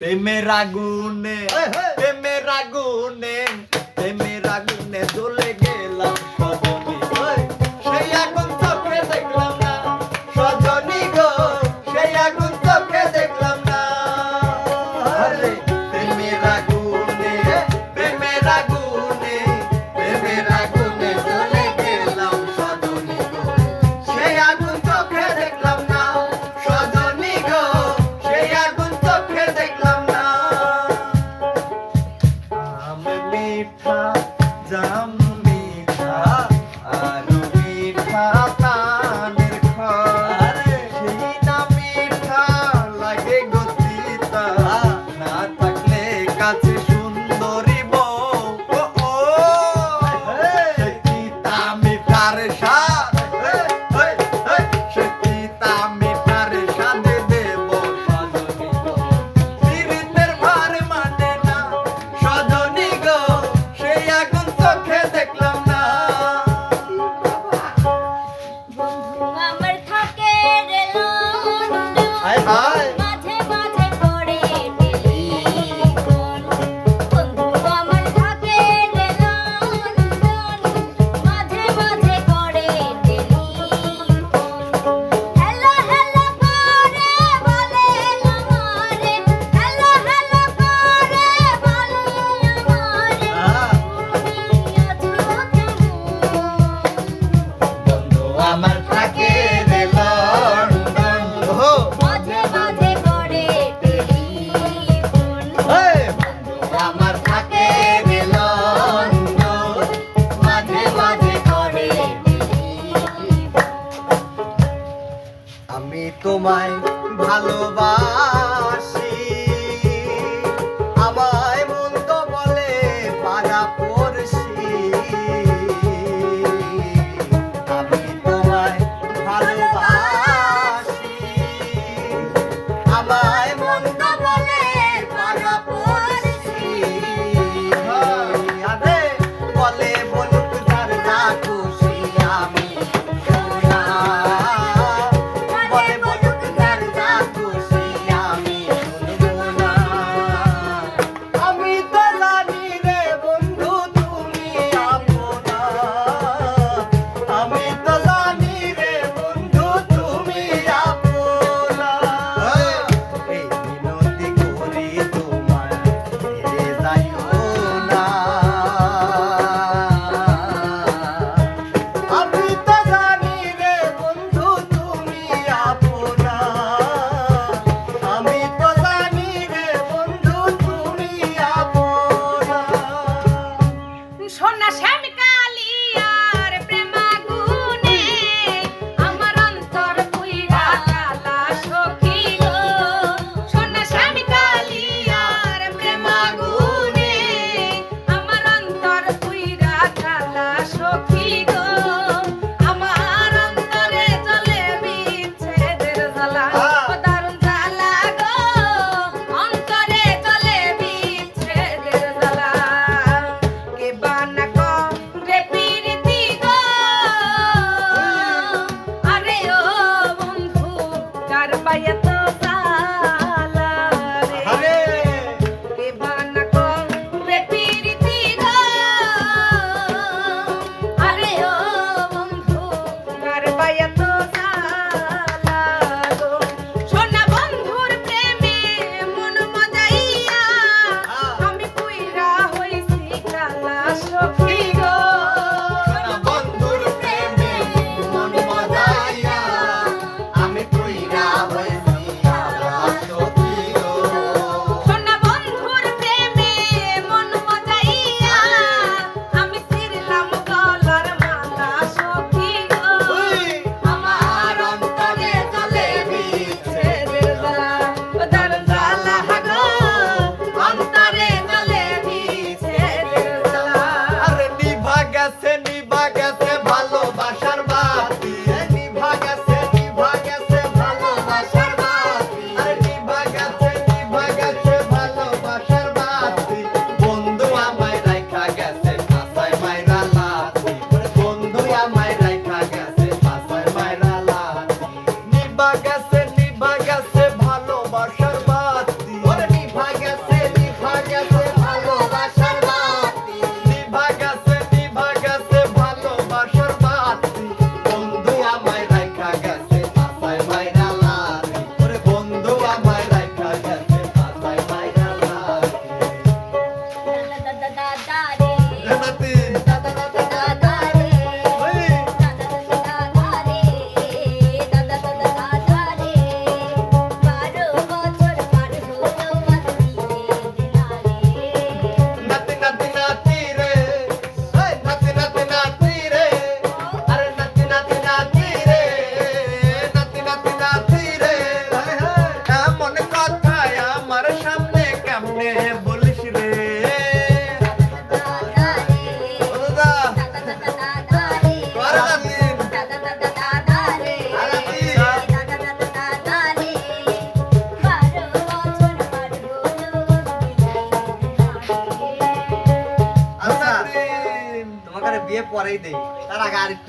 প্রেমের আগুনে প্রেমের আগুনে। আমি তোমায় ভালোবাসি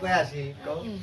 conhece? Como?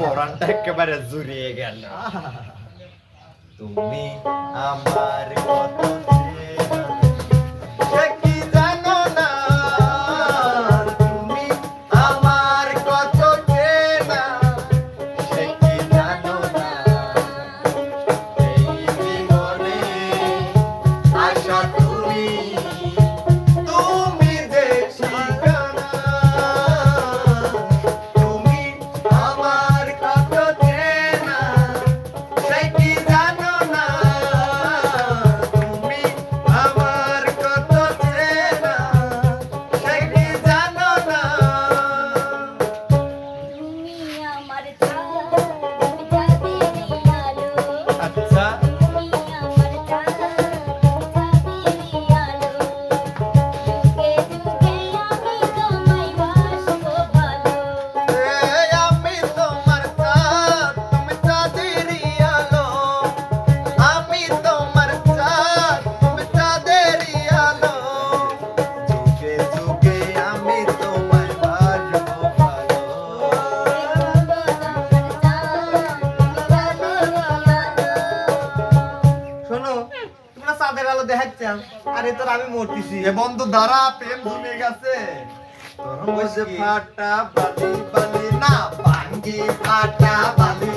পরানটা একেবারে জুড়িয়ে গেল তুমি আমার কত গেল দেখাচ্ছাম আরে তোর আমি মরতেছি। এ বন্ধু, দাঁড়া, প্রেম জমে গেছে। তোর ফাটা বালি বালি না, ভাঙ্গি ফাটা বালি।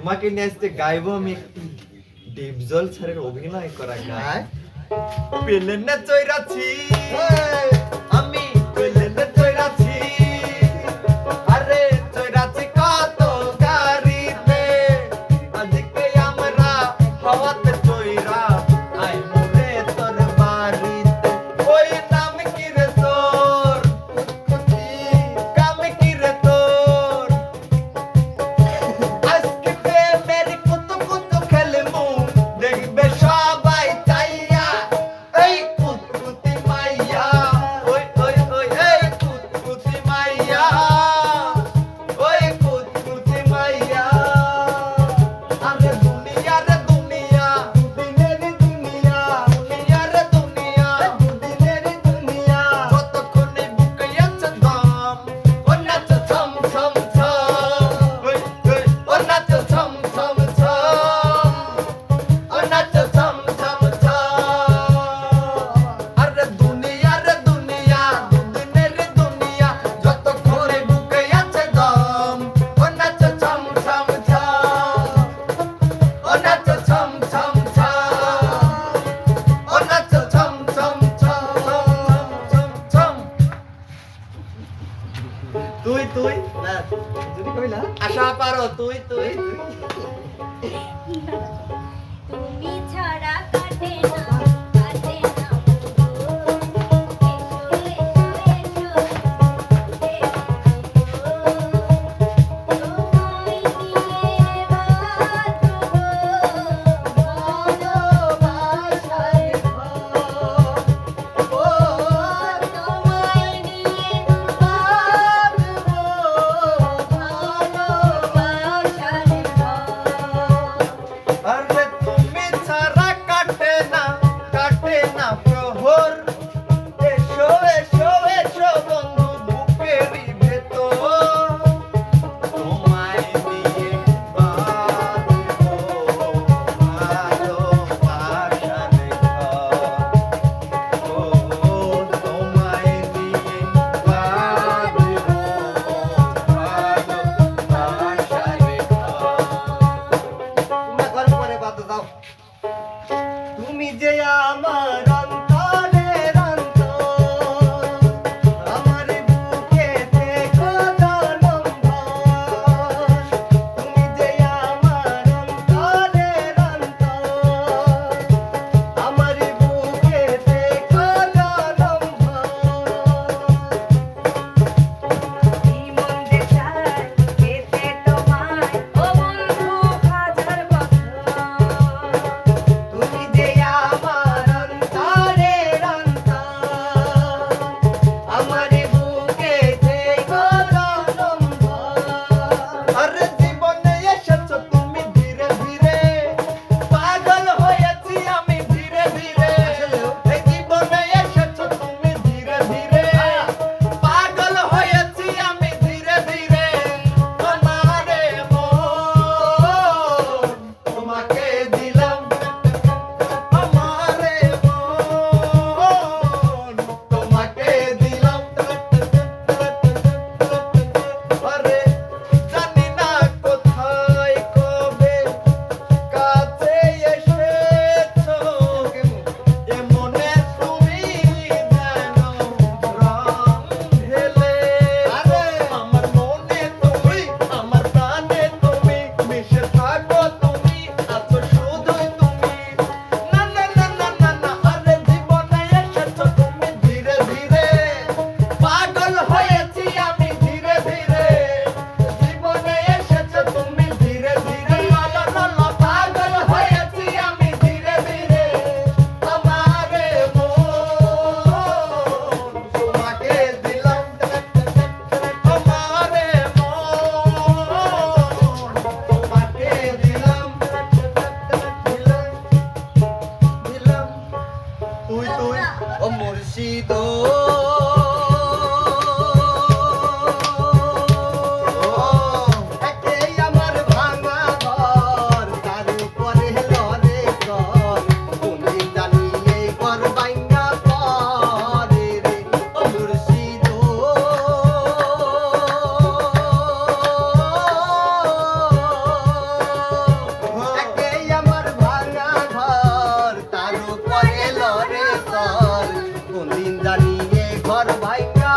তোমাকে নিয়ে আসতে গাইব আমি একটি ডিপজল স্যারের অভিনয় করা গায় হ্যাঁ। পেলেন না চৈরাছি আমি পেলেন না চৈরাছি যে আমার Karı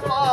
좋아.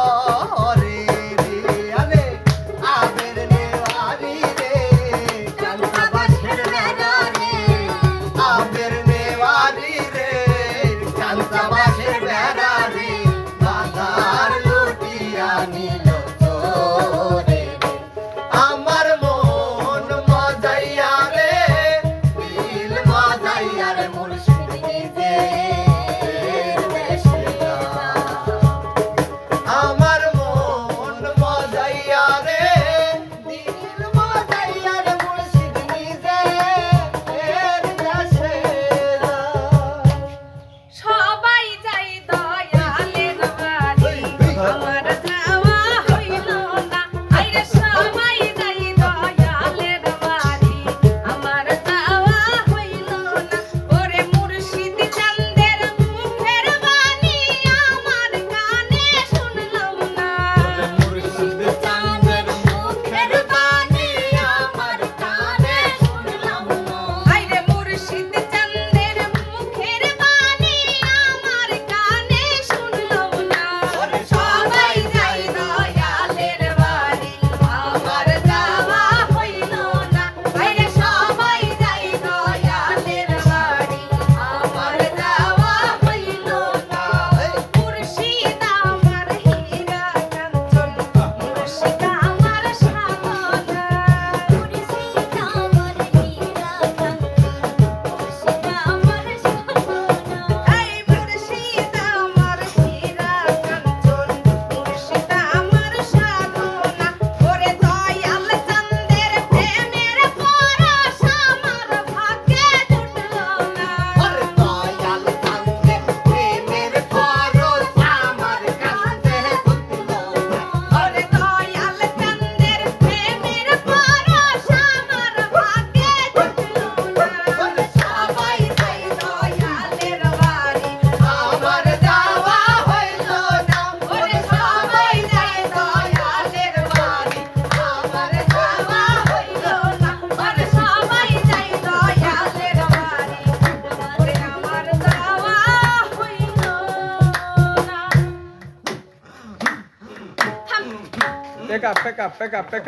Up, pick up, pick up.